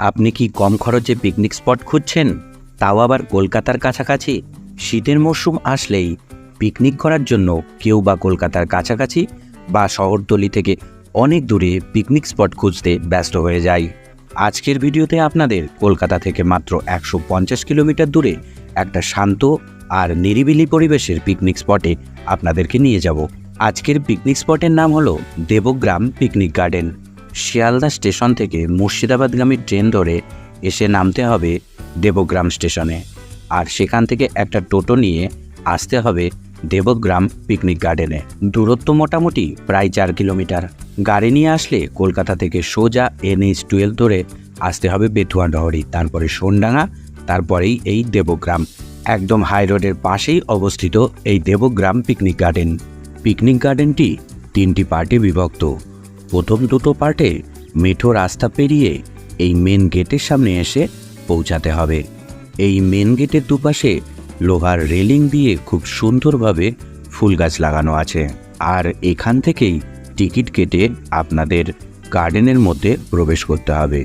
আপনি কি কম খরচে পিকনিক স্পট খুঁজছেন? তাও আবার কলকাতার কাছাকাছি? শীতের মরশুম আসলেই পিকনিক করার জন্য কেউ বা কলকাতার কাছাকাছি বা শহরতলি থেকে অনেক দূরে পিকনিক স্পট খুঁজতে ব্যস্ত হয়ে যায়। আজকের ভিডিওতে আপনাদের কলকাতা থেকে মাত্র একশো পঞ্চাশ কিলোমিটার দূরে একটা শান্ত আর নিরিবিলি পরিবেশের পিকনিক স্পটে আপনাদেরকে নিয়ে যাব। আজকের পিকনিক স্পটের নাম হলো Debgram picnic garden Sealdah station থেকে মুর্শিদাবাদগামী ট্রেন ধরে এসে নামতে হবে দেবগ্রাম স্টেশনে। আর সেখান থেকে একটা টোটো নিয়ে আসতে হবে দেবগ্রাম পিকনিক গার্ডেনে। দূরত্ব মোটামুটি প্রায় চার কিলোমিটার। গাড়ি নিয়ে আসলে কলকাতা থেকে সোজা এনএইচ টুয়েলভ ধরে আসতে হবে বেথুয়া ডহরি তারপরে সোনডাঙ্গা, তারপরেই এই দেবগ্রাম। একদম হাই রোডের পাশেই অবস্থিত এই দেবগ্রাম পিকনিক গার্ডেন। পিকনিক গার্ডেনটি তিনটি পার্টে বিভক্ত। প্রথম দুটো পার্টে মেঠো রাস্তা পেরিয়ে এই মেন গেটের সামনে এসে পৌঁছাতে হবে। এই মেন গেটের দুপাশে লোহার রেলিং দিয়ে খুব সুন্দরভাবে ফুল গাছ লাগানো আছে। আর এখান থেকেই টিকিট কেটে আপনাদের গার্ডেনের মধ্যে প্রবেশ করতে হবে।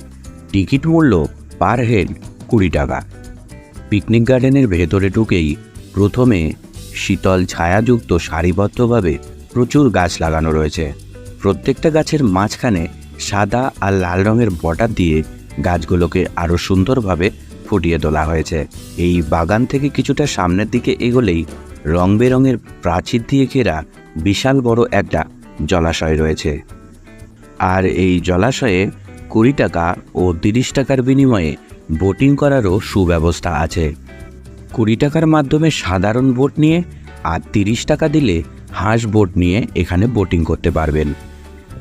টিকিট মূল্য পার হেড কুড়ি টাকা। পিকনিক গার্ডেনের ভেতরে ঢুকেই প্রথমে শীতল ছায়াযুক্ত সারিবদ্ধভাবে প্রচুর গাছ লাগানো রয়েছে। প্রত্যেকটা গাছের মাঝখানে সাদা আর লাল রঙের বর্ডার দিয়ে গাছগুলোকে আরও সুন্দরভাবে ফুটিয়ে তোলা হয়েছে। এই বাগান থেকে কিছুটা সামনের দিকে এগোলেই রং বেরঙের প্রাচীর দিয়ে ঘেরা বিশাল বড় একটা জলাশয় রয়েছে। আর এই জলাশয়ে কুড়ি টাকা ও তিরিশ টাকার বিনিময়ে বোটিং করারও সুব্যবস্থা আছে। কুড়ি টাকার মাধ্যমে সাধারণ বোট নিয়ে আর তিরিশ টাকা দিলে হাঁস বোট নিয়ে এখানে বোটিং করতে পারবেন।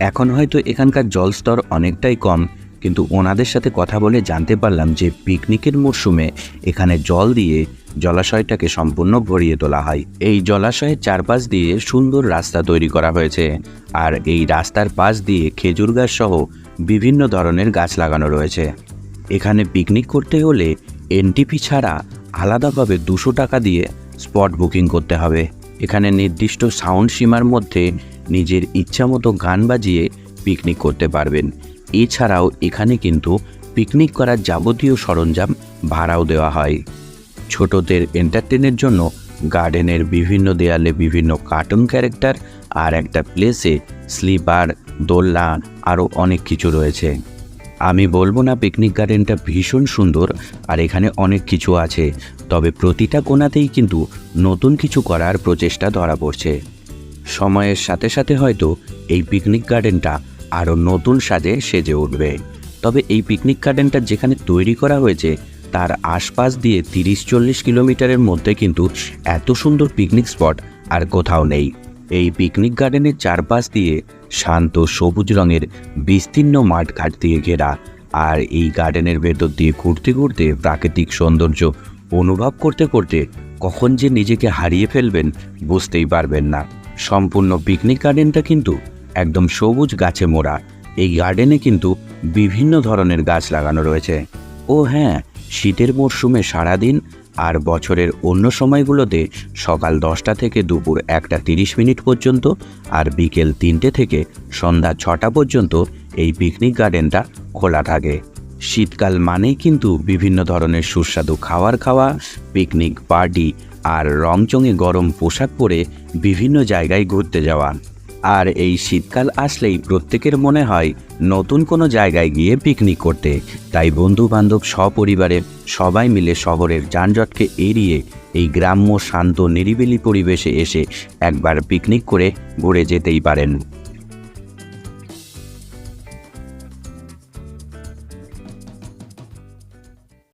এখন হয়তো এখানকার জলস্তর অনেকটাই কম, কিন্তু ওনাদের সাথে কথা বলে জানতে পারলাম যে পিকনিকের মরশুমে এখানে জল দিয়ে জলাশয়টাকে সম্পূর্ণ ভরিয়ে তোলা হয়। এই জলাশয়ের চারপাশ দিয়ে সুন্দর রাস্তা তৈরি করা হয়েছে আর এই রাস্তার পাশ দিয়ে খেজুর গাছ সহ বিভিন্ন ধরনের গাছ লাগানো রয়েছে। এখানে পিকনিক করতে হলে এনটিপি ছাড়া আলাদাভাবে দুশো টাকা দিয়ে স্পট বুকিং করতে হবে। এখানে নির্দিষ্ট সাউন্ড সীমার মধ্যে নিজের ইচ্ছামতো গান বাজিয়ে পিকনিক করতে পারবেন। এছাড়াও এখানে কিন্তু পিকনিক করার যাবতীয় সরঞ্জাম ভাড়াও দেওয়া হয়। ছোটদের এন্টারটেনের জন্য গার্ডেনের বিভিন্ন দেয়ালে বিভিন্ন কার্টুন ক্যারেক্টার আর একটা প্লেসে স্লিপার দোলনা আরও অনেক কিছু রয়েছে। আমি বলব না পিকনিক গার্ডেনটা ভীষণ সুন্দর আর এখানে অনেক কিছু আছে, তবে প্রতিটা কোণাতেই কিন্তু নতুন কিছু করার প্রচেষ্টা ধরা পড়ছে। সময়ের সাথে সাথে হয়তো এই পিকনিক গার্ডেনটা আরও নতুন সাজে সেজে উঠবে। তবে এই পিকনিক গার্ডেনটা যেখানে তৈরি করা হয়েছে, তার আশপাশ দিয়ে তিরিশ চল্লিশ কিলোমিটারের মধ্যে কিন্তু এত সুন্দর পিকনিক স্পট আর কোথাও নেই। এই পিকনিক গার্ডেনের চারপাশ দিয়ে শান্ত সবুজ রঙের বিস্তীর্ণ মাঠ ঘাট দিয়ে ঘেরা আর এই গার্ডেনের ভেতর দিয়ে ঘুরতে ঘুরতে প্রাকৃতিক সৌন্দর্য অনুভব করতে করতে কখন যে নিজেকে হারিয়ে ফেলবেন বুঝতেই পারবেন না। সম্পূর্ণ পিকনিক গার্ডেনটা কিন্তু একদম সবুজ গাছে মোড়া। এই গার্ডেনে কিন্তু বিভিন্ন ধরনের গাছ লাগানো রয়েছে। ও হ্যাঁ শীতের মরশুমে সারাদিন আর বছরের অন্য সময়গুলোতে সকাল দশটা থেকে দুপুর একটা তিরিশ মিনিট পর্যন্ত আর বিকেল তিনটে থেকে সন্ধ্যা ছটা পর্যন্ত এই পিকনিক গার্ডেনটা খোলা থাকে। শীতকাল মানেই কিন্তু বিভিন্ন ধরনের সুস্বাদু খাওয়ার খাওয়া পিকনিক পার্টি আর রংচঙে গরম পোশাক পরে বিভিন্ন জায়গায় ঘুরতে যাওয়া। আর এই শীতকাল আসলেই প্রত্যেকের মনে হয় নতুন কোনো জায়গায় গিয়ে পিকনিক করতে। তাই বন্ধু বান্ধব সপরিবারে সবাই মিলে শহরের যানজটকে এড়িয়ে এই গ্রাম্য শান্ত নিরিবিলি পরিবেশে এসে একবার পিকনিক করে ঘুরে যেতেই পারেন।